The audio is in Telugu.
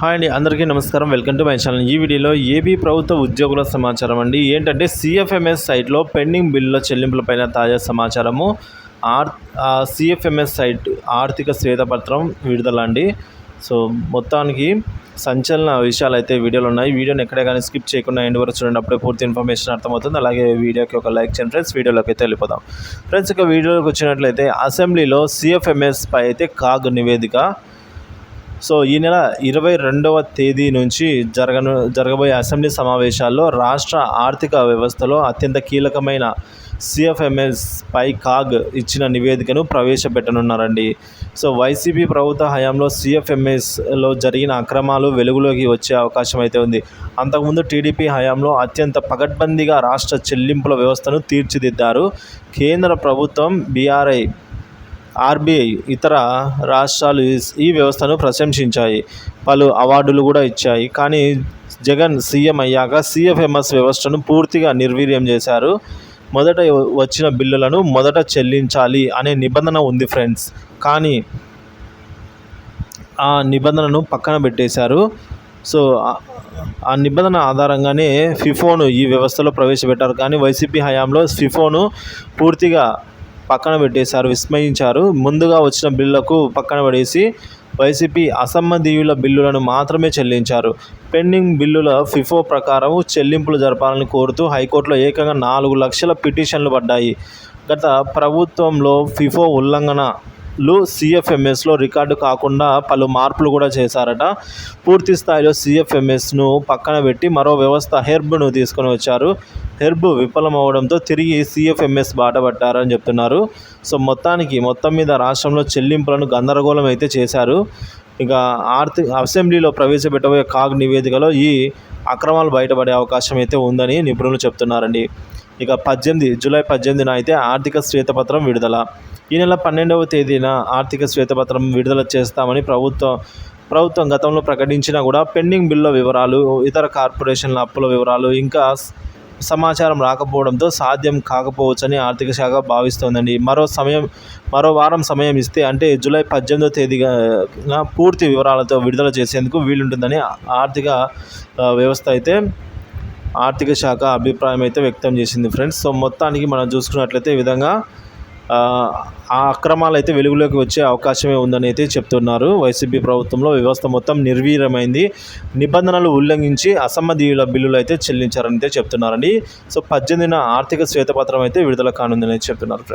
హాయ్ అండి అందరికీ నమస్కారం. Welcome to my channel. ఈ వీడియోలో ఏపీ ప్రభుత్వ ఉద్యోగుల సమాచారం అండి. ఏంటంటే సిఎఫ్ఎంఎస్ సైట్లో పెండింగ్ బిల్లుల చెల్లింపులపైన తాజా సమాచారము. ఆర్ సిఎఫ్ఎంఎస్ సైట్ ఆర్థిక శ్వేతపత్రం విడుదల అండి. సో మొత్తానికి సంచలన విషయాలు అయితే వీడియోలు ఉన్నాయి. వీడియోని ఎక్కడే కానీ స్కిప్ చేయకుండా ఎండ్ వరకు చూడండి. అప్పుడే పూర్తి ఇన్ఫర్మేషన్ అర్థమవుతుంది. అలాగే వీడియోకి ఒక లైక్ చేయండి ఫ్రెండ్స్. వీడియోలోకి అయితే వెళ్ళిపోదాం. ఫ్రెండ్స్ ఇక వీడియోలోకి వచ్చినట్లయితే అసెంబ్లీలో సిఎఫ్ఎంఎస్ పై అయితే కాగ్ నివేదిక సో ఈ నెల ఇరవై రెండవ తేదీ నుంచి జరగను జరగబోయే అసెంబ్లీ సమావేశాల్లో రాష్ట్ర ఆర్థిక వ్యవస్థలో అత్యంత కీలకమైన సిఎఫ్ఎంఎస్ పై కాగ్ ఇచ్చిన నివేదికను ప్రవేశపెట్టనున్నారండి. సో వైసీపీ ప్రభుత్వ హయాంలో సిఎఫ్ఎంఎస్లో జరిగిన అక్రమాలు వెలుగులోకి వచ్చే అవకాశం అయితే ఉంది. అంతకుముందు టీడీపీ హయాంలో అత్యంత పగడ్బందీగా రాష్ట్ర చెల్లింపుల వ్యవస్థను తీర్చిదిద్దారు కేంద్ర ప్రభుత్వం బీఆర్ఐ. ఆర్బీఐ ఇతర రాష్ట్రాలు ఈ వ్యవస్థను ప్రశంసించాయి. పలు అవార్డులు కూడా ఇచ్చాయి. కానీ జగన్ సీఎం అయ్యాక సిఎఫ్ఎంఎస్ వ్యవస్థను పూర్తిగా నిర్వీర్యం చేశారు. మొదట వచ్చిన బిల్లులను మొదట చెల్లించాలి అనే నిబంధన ఉంది ఫ్రెండ్స్. కానీ ఆ నిబంధనను పక్కన పెట్టేశారు. సో ఆ నిబంధన ఆధారంగానే ఫిఫోను ఈ వ్యవస్థలో ప్రవేశపెట్టారు. కానీ వైసీపీ హయాంలో ఫిఫోను పూర్తిగా పక్కన పెట్టేశారు విస్మయించారు. ముందుగా వచ్చిన బిల్లులకు పక్కన పడేసి వైసీపీ అసమ్మధీయుల బిల్లులను మాత్రమే చెల్లించారు. పెండింగ్ బిల్లుల ఫిఫో ప్రకారం చెల్లింపులు జరపాలని కోరుతూ హైకోర్టులో ఏకంగా నాలుగు లక్షల పిటిషన్లు పడ్డాయి. గత ప్రభుత్వంలో ఫిఫో ఉల్లంఘన లు సిఎఫ్ఎంఎస్లో రికార్డు కాకుండా పలు మార్పులు కూడా చేశారట. పూర్తి స్థాయిలో సిఎఫ్ఎంఎస్ను పక్కన పెట్టి మరో వ్యవస్థ హెర్బ్ను తీసుకొని వచ్చారు. హెర్బ్ విఫలమవడంతో తిరిగి సిఎఫ్ఎంఎస్ బాట పట్టారని చెప్తున్నారు. సో మొత్తానికి మొత్తం మీద రాష్ట్రంలో చెల్లింపులను గందరగోళం అయితే చేశారు. ఇక ఆర్థిక అసెంబ్లీలో ప్రవేశపెట్టబోయే కాగ్ నివేదికలో ఈ అక్రమాలు బయటపడే అవకాశం అయితే ఉందని నిపుణులు చెప్తున్నారండి. ఇక పద్దెనిమిది జూలై పద్దెనిమిదిన అయితే ఆర్థిక శ్వేతపత్రం విడుదల. ఈ నెల పన్నెండవ తేదీన ఆర్థిక శ్వేతపత్రం విడుదల చేస్తామని ప్రభుత్వం ప్రభుత్వం గతంలో ప్రకటించినా కూడా పెండింగ్ బిల్లుల వివరాలు ఇతర కార్పొరేషన్ల అప్పుల వివరాలు ఇంకా సమాచారం రాకపోవడంతో సాధ్యం కాకపోవచ్చని ఆర్థిక శాఖ భావిస్తోందండి. మరో సమయం మరో వారం సమయం ఇస్తే అంటే జూలై పద్దెనిమిదో తేదీగా పూర్తి వివరాలతో విడుదల చేసేందుకు వీలుంటుందని ఆర్థిక వ్యవస్థ అయితే ఆర్థిక శాఖ అభిప్రాయం అయితే వ్యక్తం చేసింది. ఫ్రెండ్స్ సో మొత్తానికి మనం చూసుకున్నట్లయితే ఈ విధంగా ఆ అక్రమాలు అయితే వెలుగులోకి వచ్చే అవకాశమే ఉందని అయితే చెప్తున్నారు. వైసీపీ ప్రభుత్వంలో వ్యవస్థ మొత్తం నిర్వీర్యమైంది. నిబంధనలు ఉల్లంఘించి అసమ్మధీయుల బిల్లులు అయితే చెల్లించారని అయితే చెప్తున్నారండి. సో పద్దెనిమిదిన ఆర్థిక శ్వేతపత్రం అయితే విడుదల కానుందని చెప్తున్నారు